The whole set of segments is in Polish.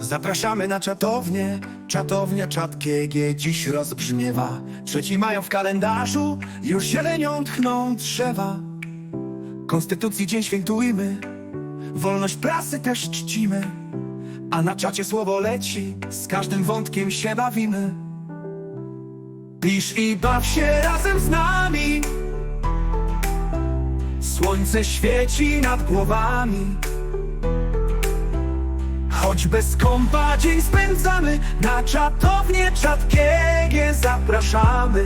Zapraszamy na czatownię, czatownia czat GG dziś rozbrzmiewa. Trzeci mają w kalendarzu, już zielenią tchną drzewa. Konstytucji dzień świętujmy, wolność prasy też czcimy. A na czacie słowo leci, z każdym wątkiem się bawimy. Pisz i baw się razem z nami. Słońce świeci nad głowami. Choć bez kompa dzień spędzamy, na czatownię czat zapraszamy.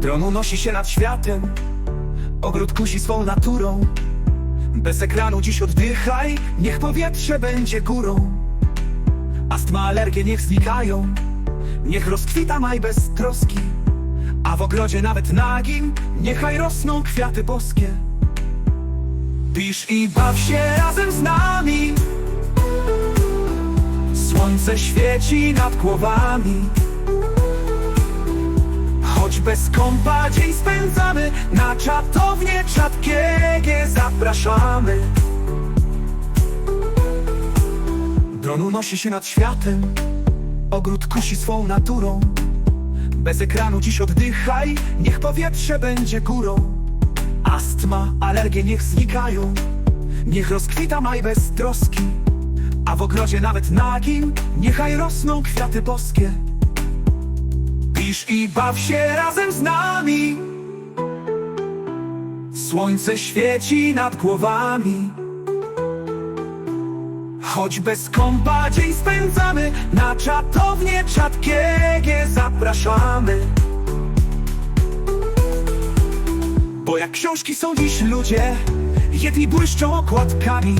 Dron unosi się nad światem, ogród kusi swą naturą. Bez ekranu dziś oddychaj, niech powietrze będzie górą. Astma, alergie niech znikają, niech rozkwita maj bez troski. A w ogrodzie nawet nagim, niechaj rosną kwiaty boskie. Pisz i baw się razem z nami. Słońce świeci nad głowami. Choć bez kompa dzień spędzamy Na czatownię czat GG zapraszamy. Dron unosi się nad światem Ogród kusi swą naturą. Bez ekranu dziś oddychaj Niech powietrze będzie górą Astma, alergie niech znikają. Niech rozkwita maj bez troski. A w ogrodzie nawet nagim Niechaj rosną kwiaty boskie. Pisz i baw się razem z nami. Słońce świeci nad głowami. Choć bez kompa dzień spędzamy Na czatownię czat zapraszamy jak książki są dziś ludzie Jedni błyszczą okładkami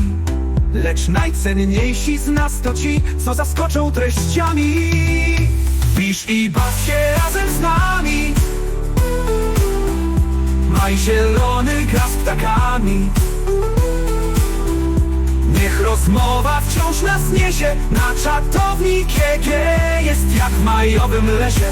Lecz najcenniejsi z nas to ci, co zaskoczą treściami. Pisz i baw się razem z nami. Maj zielony gra z ptakami. Niech rozmowa wciąż nas niesie Na czatowni GG jest jak w majowym lesie